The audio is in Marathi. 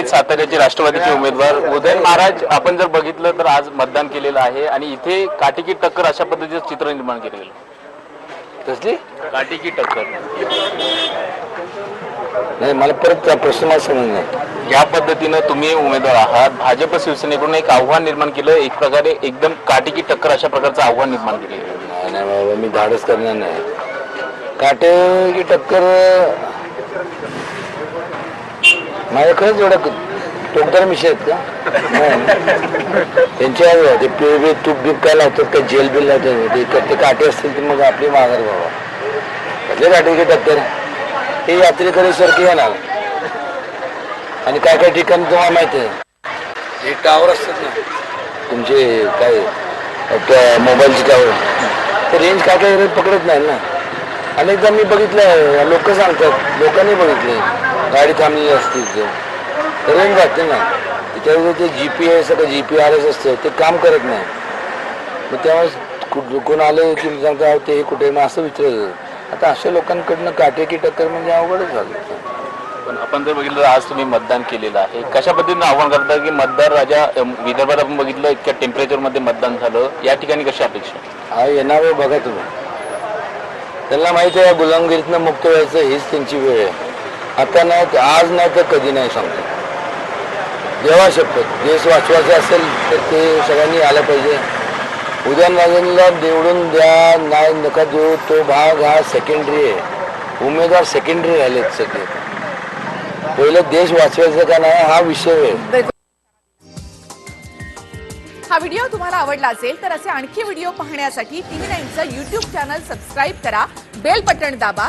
आहेत. साताऱ्याचे राष्ट्रवादीचे उमेदवार उदयन महाराज आपण जर बघितलं तर आज मतदान केलेलं आहे आणि इथे काटेकी टक्कर अशा पद्धतीचं चित्र निर्माण केलं गेलं कसली? काटेकी टक्कर. नाही मला परत त्या प्रश्न मला नाही. या पद्धतीनं तुम्ही उमेदवार आहात. भाजप शिवसेनेकडून एक आव्हान निर्माण केलं. एक प्रकारे एकदम काटेकी टक्कर अशा प्रकारचं आव्हान निर्माण केलं. नाही बाबा मी धाडस करणार नाही. काटे की टक्कर माझ्या खरंच एवढं टोकदार मिशी आहेत का. त्यांच्या ते पे बी तूप बीप काय लावतात काय जेल बिल लावतात. ते ते काटे असतील तर मग आपली माघार बाबा. कसले काटे की टक्कर हे यात्रेकरीसारखे येणार. आणि काय काय ठिकाणी तुम्हाला माहिती आहे? हे टावर असतात ना. तुमचे काय त्या मोबाईलची टावर ते रेंज काय काय पकडत नाही ना. अनेकदा मी बघितलं लोक सांगतात. लोकांनी बघितले गाडी थांबलेली असते तिथे रेंज जाते ना. त्याच्यावर ते जी पी एस का जी पी आर एस असतं ते काम करत नाही. मग त्यावेळेस कोण आलं की सांगतो "अहो, ते कुठे? मग असं विचारत आता अशा लोकांकडनं काटेकी टक्कर म्हणजे अवघडच झालं पण आपण जर बघितलं आज तुम्ही मतदान केलेलं आहे. कशा पद्धतीनं आव्हान करता की मतदार राजा विदर्भात आपण बघितलं इतक्या टेम्परेचरमध्ये मतदान झालं या ठिकाणी कशी अपेक्षा हा येणार वेळ बघा तुम्ही. त्यांना माहिती आहे गुलामगिरीतनं मुक्त व्हायचं हीच त्यांची वेळ आहे. आता नाही आज नाही तर कधी नाही सांगतो. देवा शपथ देश वाचवायचा असेल तर ते सगळ्यांनी आलं पाहिजे. उदयनराजेंना निवडून द्या नाही नका देऊ तो भाग हा सेकंडरी आहे. उमेदवार सेकंडरी राहिलेत सगळे. पहिलं देश वाचवायचं का नाही हा विषय आहे. हा व्हिडिओ तुम्हाला आवडला असेल तर असे आणखी व्हिडिओ पाहण्यासाठी टीव्ही नाईनचं युट्यूब चॅनल सबस्क्राईब करा बेल बटन दाबा